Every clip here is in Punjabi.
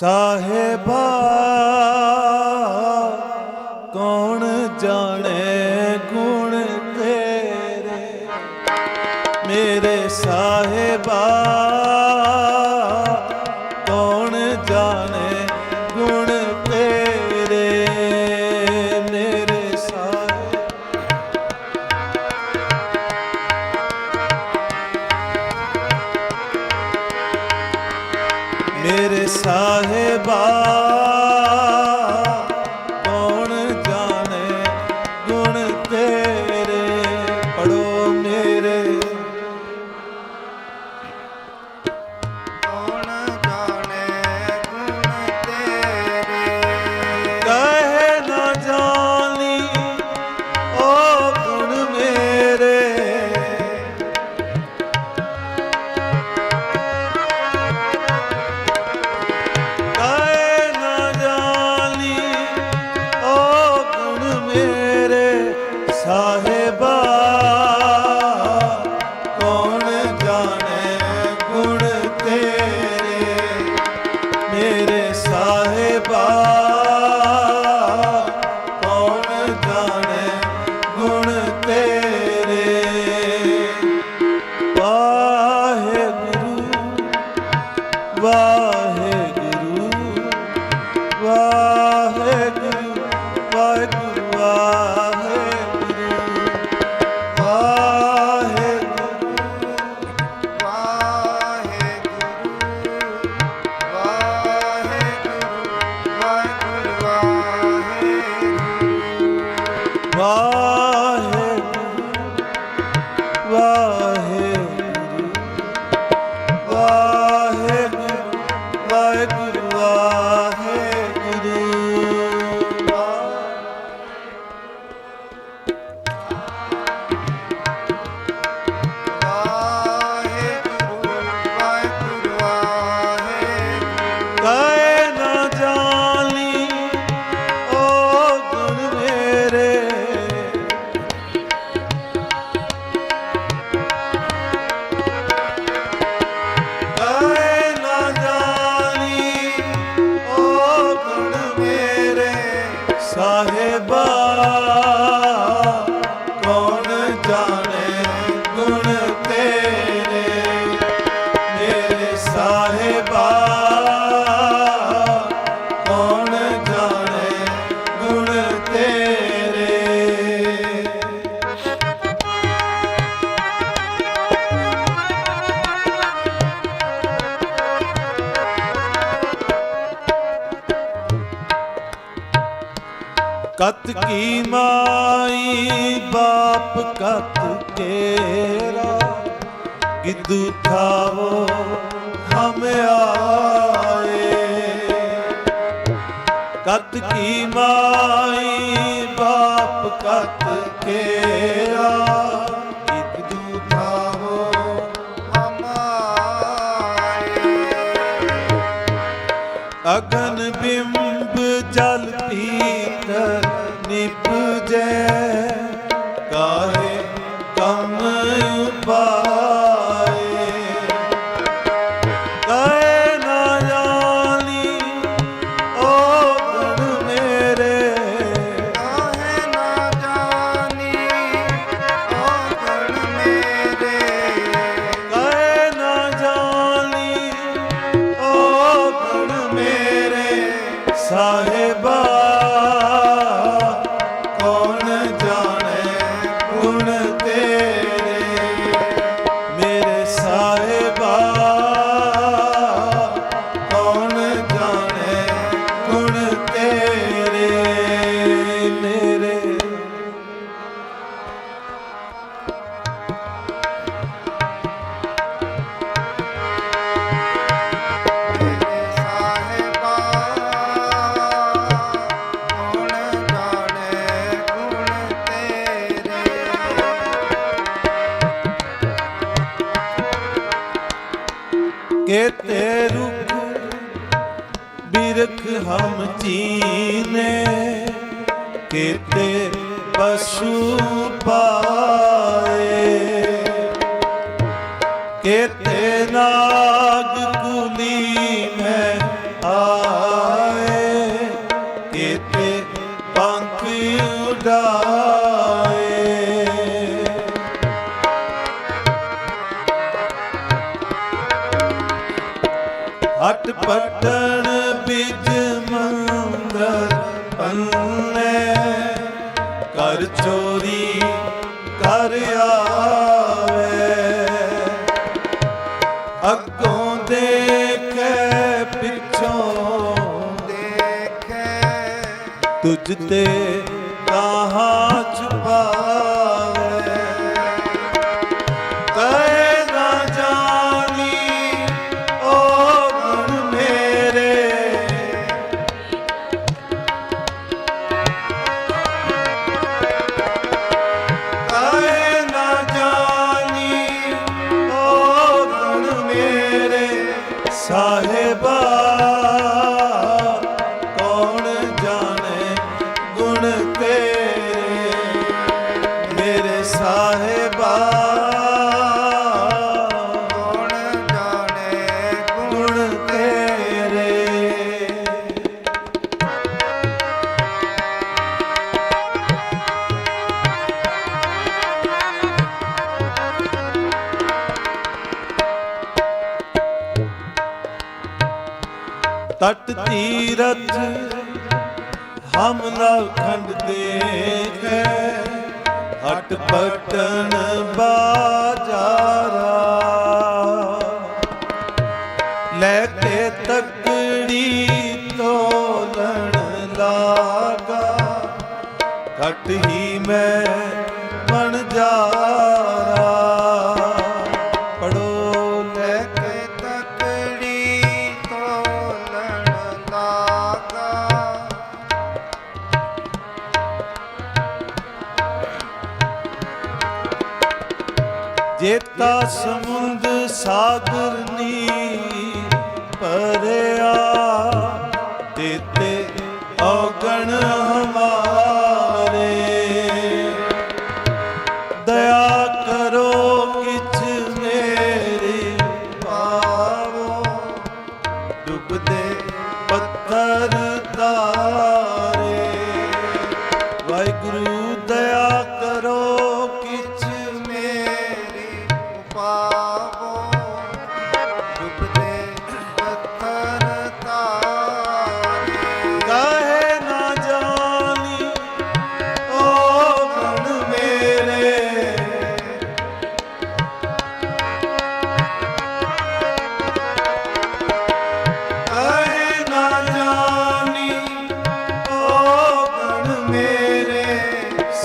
ਸਾਹਿਬਾ ਕਤ ਕੀ ਮਾਈ ਬਾਪ ਕਤ ਤੇਰਾ ਗਿੱਦੂ ਥਾਵੋ ਹਮ ਆਏ। ਕਤ ਕੀ ਮਾਈ ਬਾਪ ਕਤ ਤੇਰਾ केते रूप बिरख हम चीने केते पशु पा ਪਟਣ ਬਿਜ ਮੰਦਰ ਪੰਨੇ। ਕਰ ਚੋਰੀ ਕਰ ਆਵੇ। ਅੱਗੋਂ ਦੇਖੇ ਪਿੱਛੋਂ ਦੇਖੇ। ਤੁਝ ਤੇ ਤਟ ਤੀਰਥ ਹਮ ਨਵ ਖੰਡ ਦੇਖੈ ਹਟ ਪਟਨ ਬਾਜਾਰਾ ਲੈ ਕੇ ਤਕੜੀ ਤੋਲਣ ਲਾਗਾ। ਘਟ ਹੀ ਮੈਂ ਸਾਗਰ ਨੀ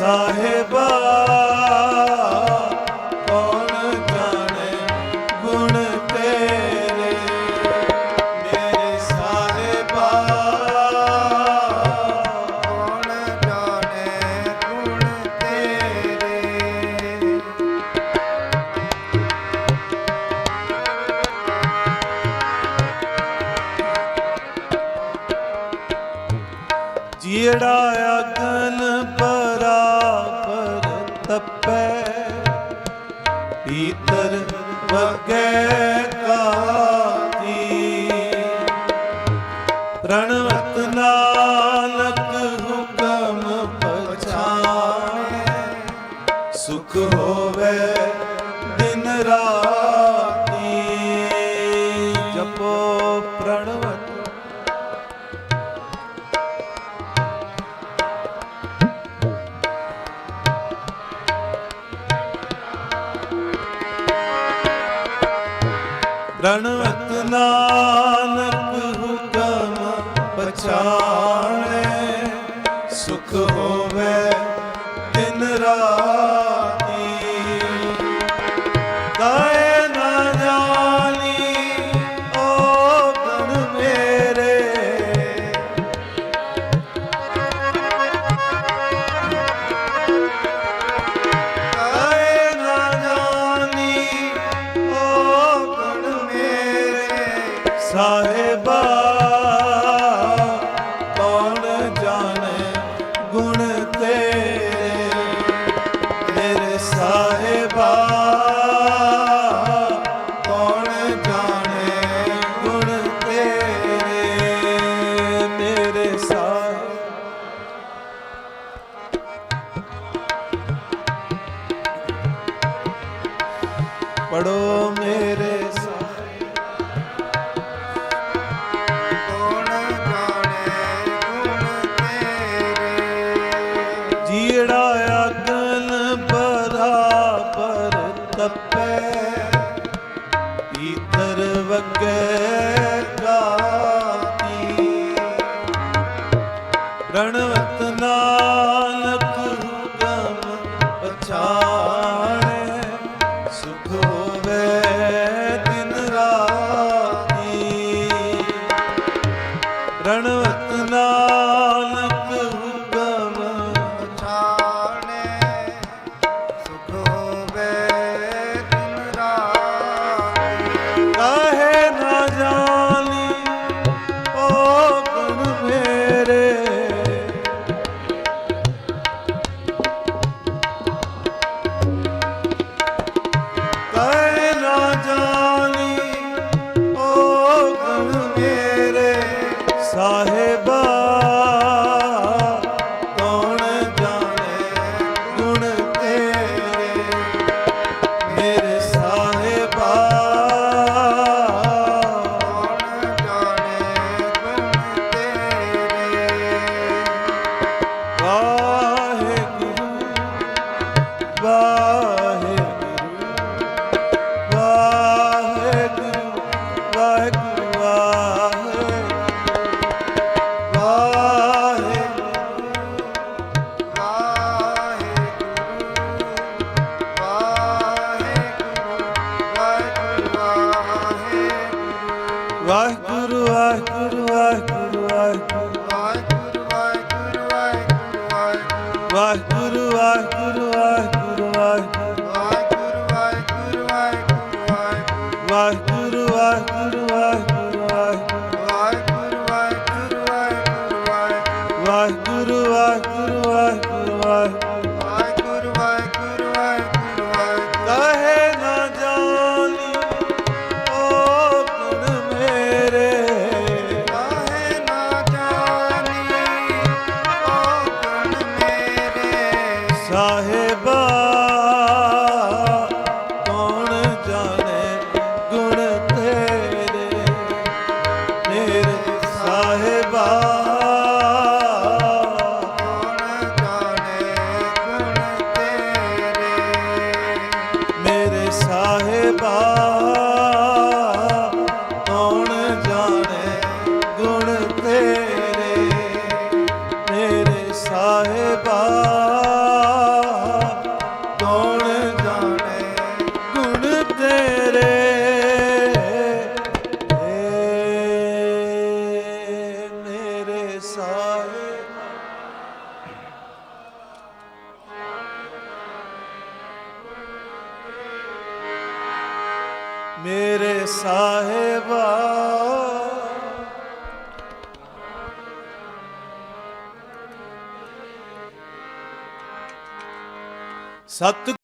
ਸਾਹਿਬਾ ਕੌਣ ਜਾਣੇ ਗੁਣ ਤੇਰੇ? ਸਾਹਿਬਾ ਕੌਣ ਜਾਣੇ ਗੁਣ ਤੇਰੇ? ਜਿਹੜਾ ਅਗਨ ਅੱਗੇ रा Oh. ਸਤ